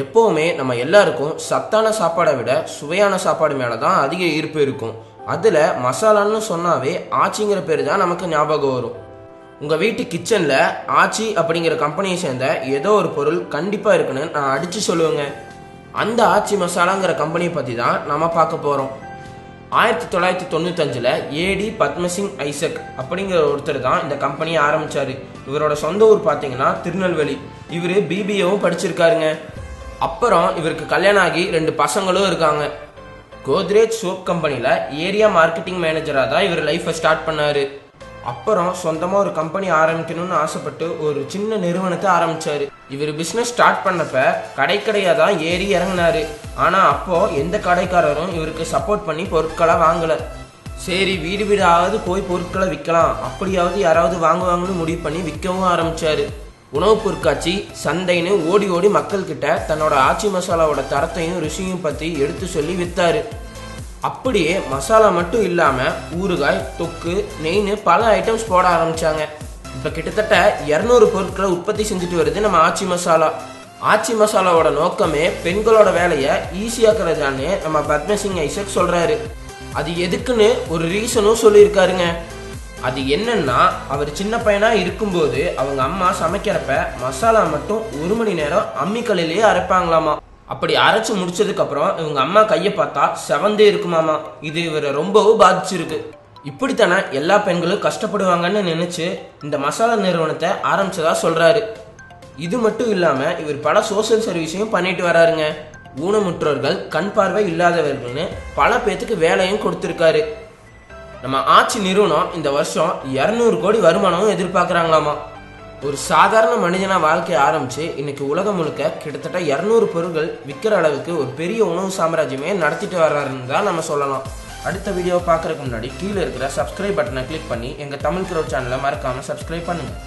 எப்போவுமே நம்ம எல்லாருக்கும் சத்தான சாப்பாடை விட சுவையான சாப்பாடு மேலே தான் அதிக ஈர்ப்பு இருக்கும். அதில் மசாலான்னு சொன்னாவே ஆச்சிங்கிற பேர் தான் நமக்கு ஞாபகம் வரும். உங்கள் வீட்டு கிச்சனில் ஆச்சி அப்படிங்கிற கம்பெனியை சேர்ந்த ஏதோ ஒரு பொருள் கண்டிப்பாக இருக்குன்னு நான் அடித்து சொல்லுவேங்க. அந்த ஆச்சி மசாலாங்கிற கம்பெனியை பற்றி தான் நம்ம பார்க்க போகிறோம் ஆயிரத்தி தொள்ளாயிரத்தி தொண்ணூத்தஞ்சில் ஏடி பத்மசிங் ஐசக் அப்படிங்கிற ஒருத்தர் தான் இந்த கம்பெனியை ஆரம்பித்தார் இவரோட சொந்த ஊர் பார்த்தீங்கன்னா திருநெல்வேலி. இவர் பிபிஏவும் படிச்சிருக்காருங்க. அப்புறம் இவருக்கு கல்யாணம் ஆகி ரெண்டு பசங்களும் இருக்காங்க. கோத்ரேஜ் சோப் கம்பெனியில் ஏரியா மார்க்கெட்டிங் மேனேஜராக தான் இவர் லைஃப்பை ஸ்டார்ட் பண்ணார். அப்புறம் சொந்தமாக ஒரு கம்பெனி ஆரம்பிக்கணும்னு ஆசைப்பட்டு ஒரு சின்ன நிறுவனத்தை ஆரம்பித்தார் இவர் பிஸ்னஸ் ஸ்டார்ட் பண்ணப்ப கடைக்கடையாக தான் ஏறி இறங்கினார். ஆனால் அப்போது எந்த கடைக்காரரும் இவருக்கு சப்போர்ட் பண்ணி பொருட்களை வாங்கலை. சரி வீடு வீடாவது போய் பொருட்களை விற்கலாம் அப்படியாவது யாராவது வாங்குவாங்கன்னு முடிவு பண்ணி விற்கவும் ஆரம்பித்தார் உணவுப் பொருட்காட்சி சந்தைன்னு ஓடி ஓடி மக்கள்கிட்ட தன்னோட ஆச்சி மசாலாவோட தரத்தையும் ருசியும் பற்றி எடுத்து சொல்லி வித்தாரு. அப்படியே மசாலா மட்டும் இல்லாமல் ஊறுகாய் தொக்கு நெய்னு பல ஐட்டம்ஸ் போட ஆரம்பிச்சாங்க. இப்போ கிட்டத்தட்ட இரநூறு பொருட்களை உற்பத்தி செஞ்சுட்டு வருது நம்ம ஆச்சி மசாலா. ஆச்சி மசாலாவோட நோக்கமே பெண்களோட வேலையை ஈஸியாக்குறதான்னு நம்ம பத்மசிங் ஐசக் சொல்றாரு. அது எதுக்குன்னு ஒரு ரீசனும் சொல்லியிருக்காருங்க. அது என்னன்னா அவர் சின்ன பையனா இருக்கும்போது அவங்க அம்மா சமைக்கிறப்ப மசாலா மட்டும் ஒரு மணி நேரம் அம்மிக்கல்லிலேயே அரைப்பாங்களாமா. அப்படி அரைச்சு முடிச்சதுக்கு அப்புறம் இவங்க அம்மா கையை பார்த்தா செவந்தே இருக்குமாமா. இது இவரை ரொம்பவும் பாதிச்சிருக்கு. இப்படித்தானே எல்லா பெண்களும் கஷ்டப்படுவாங்கன்னு நினைச்சு இந்த மசாலா நிறுவனத்தை ஆரம்பிச்சதா சொல்றாரு. இது மட்டும் இல்லாம இவர் பல சோஷியல் சர்வீஸையும் பண்ணிட்டு வராருங்க. ஊனமுற்றோர்கள் கண் பார்வை இல்லாதவர்கள்னு பல பேத்துக்கு வேலையும் கொடுத்துருக்காரு. நம்ம ஆட்சி நிறுவனம் இந்த வருஷம் இரநூறு கோடி வருமானமும் எதிர்பார்க்குறாங்களாமா? ஒரு சாதாரண மனிதனா வாழ்க்கை ஆரம்பிச்சு இன்னைக்கு உலகம் முழுக்க கிட்டத்தட்ட இரநூறு பொருட்கள் விற்கிற அளவுக்கு ஒரு பெரிய உணவு சாம்ராஜ்யமே நடத்திட்டு வர்றாருன்னு தான் நம்ம சொல்லலாம். அடுத்த வீடியோவை பார்க்கறதுக்கு முன்னாடி கீழே இருக்கிற சப்ஸ்கிரைப் பட்டனை கிளிக் பண்ணி எங்கள் தமிழ் கிரோ சேனலை மறக்காமல் சப்ஸ்கிரைப் பண்ணுங்கள்